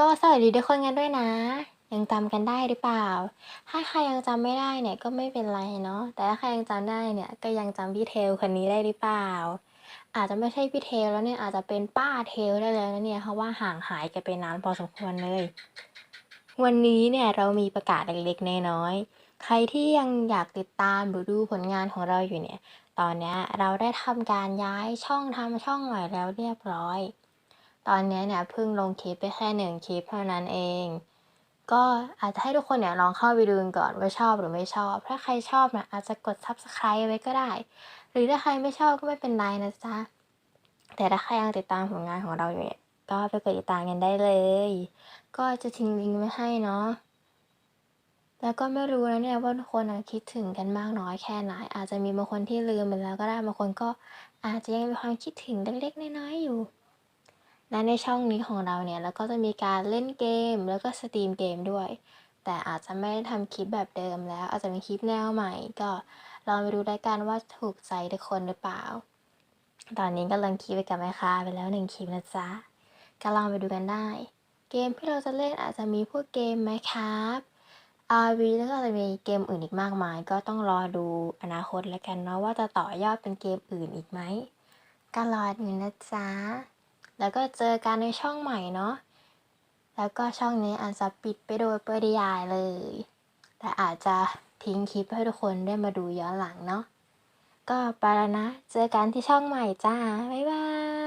ก็สวัสดีทุกคนกันด้วยนะ ยังจำกันได้หรือเปล่า ถ้าใครยังจำไม่ได้เนี่ยก็ไม่เป็นไรเนาะ แต่ถ้าใครยังจำได้เนี่ยก็ยังจำพี่เทลคนนี้ได้หรือเปล่า อาจจะไม่ใช่พี่เทลแล้วเนี่ยอาจจะเป็นป้าเทลได้เลยนะเนี่ยเพราะว่าห่างหายกันไปนานพอสมควรเลย วันนี้เนี่ยเรามีประกาศเล็กๆน้อยๆ ใครที่ยังอยากติดตามหรือดูผลงานของเราอยู่เนี่ย ตอนนี้เราได้ทำการย้ายช่องทำช่องใหม่แล้วเรียบร้อย ตอนนี้เนี่ยเพิ่งลงคลิปไปแค่หนึ่งคลิปเท่านั้นเอง ก็อาจจะให้ทุกคนเนี่ยลองเข้าไปดูกันก่อนว่าชอบหรือไม่ชอบ ถ้าใครชอบเนี่ยอาจจะกด subscribe ไว้ก็ได้ หรือถ้าใครไม่ชอบก็ไม่เป็นไรนะจ๊ะ แต่ถ้าใครยังติดตามผลงานของเราอยู่เนี่ยก็ไปกดติดตามกันได้เลย ก็จะทิ้งลิงก์ไว้ให้เนาะแล้วก็ไม่รู้นะเนี่ยว่าทุกคนคิดถึงกันมากน้อยแค่ไหน อาจจะมีบางคนที่ลืมไปแล้วก็ได้บางคนก็อาจจะยังมีความคิดถึงเล็กๆน้อยๆอยู่ และในช่องนี้ของเราเนี่ยเราก็จะมีการเล่นเกมแล้วก็สตรีมเกมด้วย แต่อาจจะไม่ได้ทำคลิปแบบเดิมแล้ว อาจจะมีคลิปแนวใหม่ ก็ลองไปดูได้กันว่าถูกใจทุกคนหรือเปล่า ตอนนี้ก็ลังคลิปไปกับแม่ค้าไปแล้วหนึ่งคลิปนะจ๊ะก็ลองไปดูกันได้ เกมที่เราจะเล่นอาจจะมีพวกเกมไหมครับ RV แล้วก็จะมีเกมอื่นอีกมากมาย ก็ต้องรอดูอนาคตแล้วกันเนาะว่าจะต่อยอดเป็นเกมอื่นอีกไหมก็รอดูนะจ๊ะ แล้วก็เจอกันในช่องใหม่เนาะ แล้วก็ช่องนี้อาจจะปิดไปโดยปริยายเลย แต่อาจจะทิ้งคลิปให้ทุกคนได้มาดูย้อนหลังเนาะ ก็ไปแล้วนะ เจอกันที่ช่องใหม่จ้า บ๊ายบาย